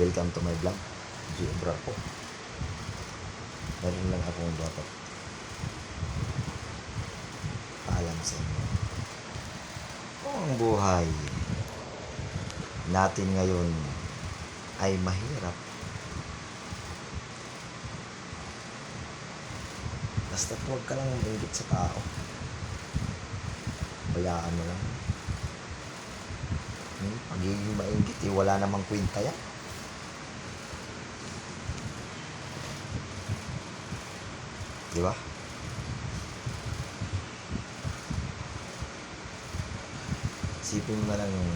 Welcome to my vlog. Giobra po. Meron lang akong dapat paalam sa inyo. Ang buhay natin ngayon ay mahirap. Basta huwag ka lang ingit sa tao. Bayaan mo lang. Hmm, pagiging maingit, eh, wala namang kwenta yan. Di ba? Isipin mo na lang yung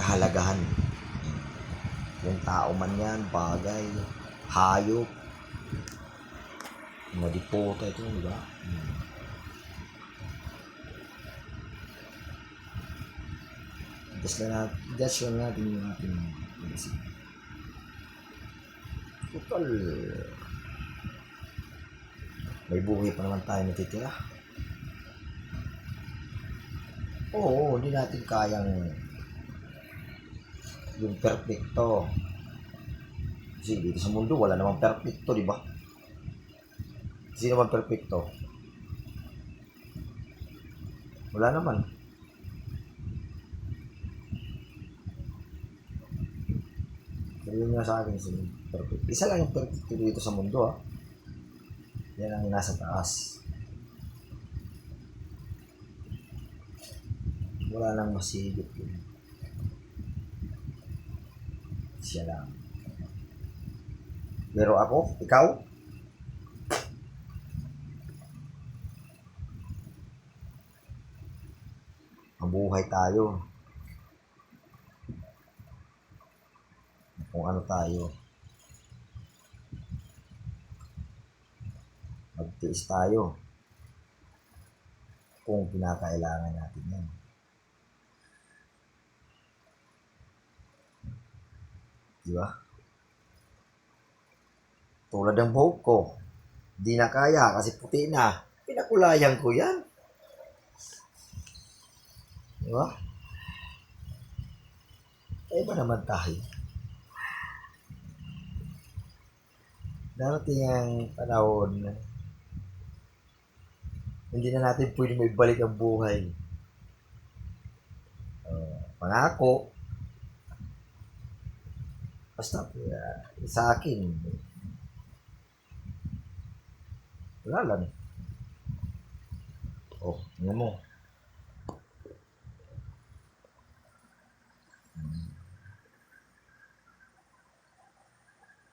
kahalagahan. Yung tao man yan, bagay, hayop, mga dipota ito, di ba? Hmm. Just lang natin, just lang natin yung ating isip. Total, may buhay pa naman tayo natitira. Oo, hindi natin kayang yung perfecto. Kasi dito sa mundo, wala namang perfecto, di ba? Sino man perfecto? Wala naman. Sabihin nga sa akin, sino perfect. Isa lang yung perfecto dito sa mundo, ha? Yan ang nasa taas. Wala nang masigit yun. Siya lang. Pero ako, ikaw, mabuhay tayo. Kung ano tayo. Magtiis tayo. Kung pinakailangan natin yan. Di ba? Tulad ng buhok ko. Di na kaya kasi puti na. Pinakulayan ko yan. Di ba? Eh ba naman tayo? Darating ang panahon na hindi na natin pwede maibalik ang buhay. Uh, pangako, basta uh, sa akin, wala lang. Oh, ano mo?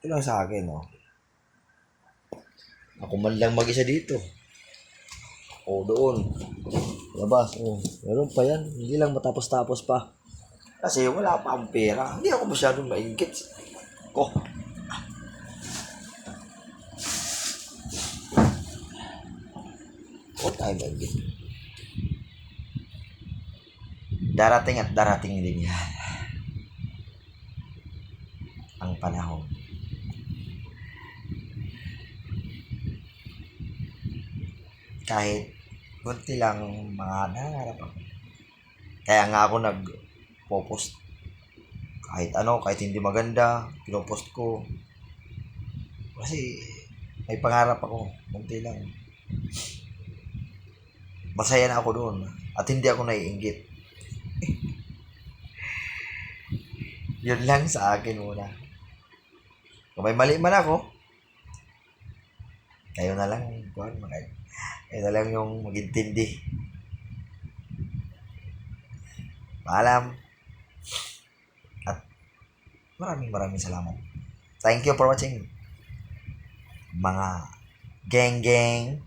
Ito lang sa akin, oh. Ako man lang mag-isa dito. O doon. Labas. O, meron pa yan. Hindi lang matapos-tapos pa. Kasi wala pa akong pera. Hindi ako masyadong maingkit. Ko. O tayo maingkit. Darating at darating din yan. Ang panahon. Kahit kunti lang mga nangarap ako. Kaya nga ako nag-post kahit ano, kahit hindi maganda, pinopost ko. Kasi may pangarap ako, kunti lang. Masaya na ako doon at hindi ako naiinggit. Yun lang sa akin muna. Kung may mali man ako, kayo na lang, kuhan, mga kayo na lang yung magintindi. Paalam. At maraming maraming salamat. Thank you for watching. Mga geng geng